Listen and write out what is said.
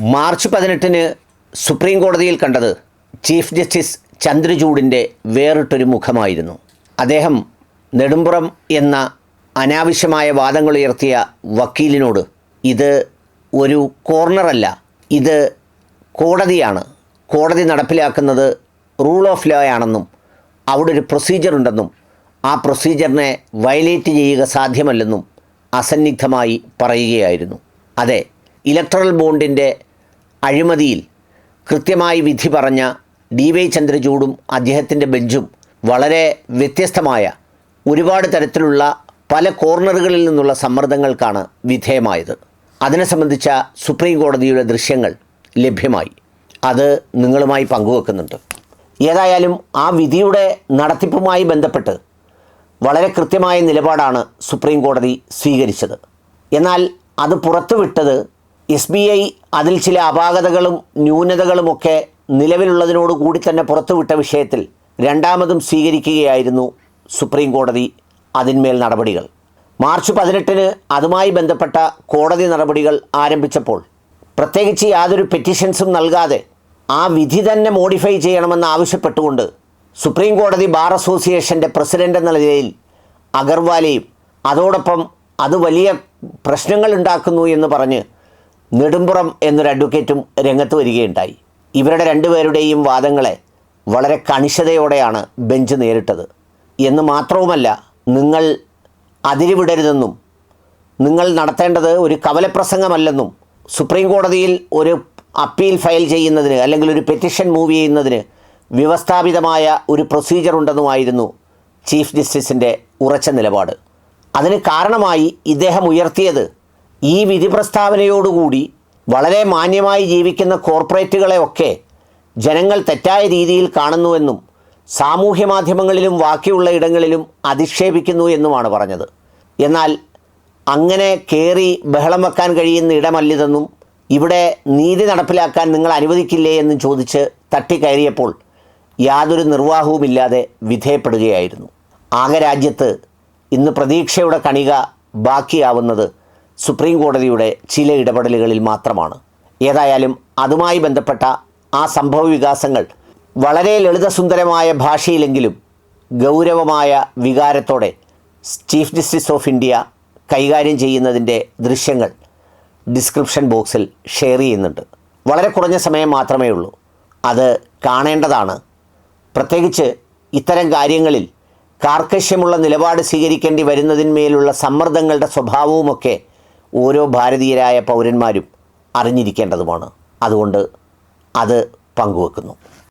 March പതിനെട്ടിന് supreme കോടതിയിൽ കണ്ടത് ചീഫ് ജസ്റ്റിസ് ചന്ദ്രചൂഡിന്റെ വേറിട്ടൊരു മുഖമായിരുന്നു. അദ്ദേഹം നെടുമ്പുറം എന്ന അനാവശ്യമായ വാദങ്ങൾ ഉയർത്തിയ വക്കീലിനോട് ഇത് ഒരു കോർണറല്ല ഇത് കോടതിയാണ്. കോടതി നടപ്പിലാക്കുന്നത് റൂൾ ഓഫ് ലോ ആണെന്നും അവിടെ ഒരു പ്രൊസീജിയർ ഉണ്ടെന്നും ആ പ്രൊസീജിയറിനെ വയലേറ്റ് ചെയ്യുക സാധ്യമല്ലെന്നും അസന്നിഗ്ധമായി പറയുകയായിരുന്നു. അതെ ഇലക്ട്രൽ ബോണ്ടിന്റെ അഴിമതിയിൽ കൃത്യമായി വിധി പറഞ്ഞ ഡി വൈ ചന്ദ്രചൂഡും അദ്ദേഹത്തിന്റെ ബെഞ്ചും വളരെ വ്യത്യസ്തമായ ഒരുപാട് തരത്തിലുള്ള പല കോർണറുകളിൽ നിന്നുള്ള സമ്മർദ്ദങ്ങൾക്കാണ് വിധേയമായത്. അതിനെ സംബന്ധിച്ച സുപ്രീം കോടതിയുടെ ദൃശ്യങ്ങൾ ലഭ്യമായി. അത് നിങ്ങളുമായി പങ്കുവെക്കുന്നുണ്ട്. ഏതായാലും ആ വിധിയുടെ നടത്തിപ്പുമായി ബന്ധപ്പെട്ട് വളരെ കൃത്യമായ നിലപാടാണ് സുപ്രീം കോടതി സ്വീകരിച്ചത്. എന്നാൽ അത് പുറത്തുവിട്ടത് എസ് ബി ഐ അതിൽ ചില അപാകതകളും ന്യൂനതകളുമൊക്കെ നിലവിലുള്ളതിനോട് കൂടി തന്നെ പുറത്തുവിട്ട വിഷയത്തിൽ രണ്ടാമതും സ്വീകരിക്കുകയായിരുന്നു സുപ്രീം കോടതി അതിന്മേൽ നടപടികൾ. മാർച്ച് പതിനെട്ടിന് അതുമായി ബന്ധപ്പെട്ട കോടതി നടപടികൾ ആരംഭിച്ചപ്പോൾ പ്രത്യേകിച്ച് യാതൊരു പെറ്റീഷൻസും നൽകാതെ ആ വിധി തന്നെ മോഡിഫൈ ചെയ്യണമെന്ന് ആവശ്യപ്പെട്ടുകൊണ്ട് സുപ്രീം കോടതി ബാർ അസോസിയേഷന്റെ പ്രസിഡന്റ് എന്ന നിലയിൽ അഗർവാലയും അതോടൊപ്പം അത് വലിയ പ്രശ്നങ്ങൾ ഉണ്ടാക്കുന്നു എന്ന് പറഞ്ഞ് നെടുമ്പുറം എന്നൊരു അഡ്വക്കേറ്റും രംഗത്ത് വരികയുണ്ടായി. ഇവരുടെ രണ്ടുപേരുടെയും വാദങ്ങളെ വളരെ കണിശതയോടെയാണ് ബെഞ്ച് നേരിട്ടത്. എന്ന് മാത്രവുമല്ല നിങ്ങൾ അതിരിവിടരുതെന്നും നിങ്ങൾ നടത്തേണ്ടത് ഒരു കവലപ്രസംഗമല്ലെന്നും സുപ്രീം കോടതിയിൽ ഒരു അപ്പീൽ ഫയൽ ചെയ്യുന്നതിന് അല്ലെങ്കിൽ ഒരു പെറ്റിഷൻ മൂവ് ചെയ്യുന്നതിന് വ്യവസ്ഥാപിതമായ ഒരു പ്രൊസീജിയർ ഉണ്ടെന്നുമായിരുന്നു ചീഫ് ജസ്റ്റിസിന്റെ ഉറച്ച നിലപാട്. അതിന് കാരണമായി ഇദ്ദേഹം ഉയർത്തിയത് ഈ വിധി പ്രസ്താവനയോടുകൂടി വളരെ മാന്യമായി ജീവിക്കുന്ന കോർപ്പറേറ്റുകളെയൊക്കെ ജനങ്ങൾ തെറ്റായ രീതിയിൽ കാണുന്നുവെന്നും സാമൂഹ്യ മാധ്യമങ്ങളിലും ബാക്കിയുള്ള ഇടങ്ങളിലും അധിക്ഷേപിക്കുന്നു എന്നുമാണ് പറഞ്ഞത്. എന്നാൽ അങ്ങനെ കയറി ബഹളം വെക്കാൻ കഴിയുന്ന ഇടമല്ലിതെന്നും ഇവിടെ നീതി നടപ്പിലാക്കാൻ നിങ്ങൾ അനുവദിക്കില്ലേ എന്നും ചോദിച്ച് തട്ടിക്കയറിയപ്പോൾ യാതൊരു നിർവാഹവുമില്ലാതെ വിധേയപ്പെടുകയായിരുന്നു. ആകെ രാജ്യത്ത് ഇന്ന് പ്രതീക്ഷയുടെ കണിക ബാക്കിയാവുന്നത് സുപ്രീം കോടതിയുടെ ചില ഇടപെടലുകളിൽ മാത്രമാണ്. ഏതായാലും അതുമായി ബന്ധപ്പെട്ട ആ സംഭവ വികാസങ്ങൾ വളരെ ലളിതസുന്ദരമായ ഭാഷയിലെങ്കിലും ഗൗരവമായ വികാരത്തോടെ ചീഫ് ജസ്റ്റിസ് ഓഫ് ഇന്ത്യ കൈകാര്യം ചെയ്യുന്നതിന്റെ ദൃശ്യങ്ങൾ ഡിസ്ക്രിപ്ഷൻ ബോക്സിൽ ഷെയർ ചെയ്യുന്നുണ്ട്. വളരെ കുറഞ്ഞ സമയം മാത്രമേ ഉള്ളൂ. അത് കാണേണ്ടതാണ്. പ്രത്യേകിച്ച് ഇത്തരം കാര്യങ്ങളിൽ കാർക്കശ്യമുള്ള നിലപാട് സ്വീകരിക്കേണ്ടി വരുന്നതിന്മേലുള്ള സമ്മർദ്ദങ്ങളുടെ സ്വഭാവവുമൊക്കെ ഓരോ ഭാരതീയരായ പൗരന്മാരും അറിഞ്ഞിരിക്കേണ്ടതുമാണ്. അതുകൊണ്ട് അത് പങ്കുവെക്കുന്നു.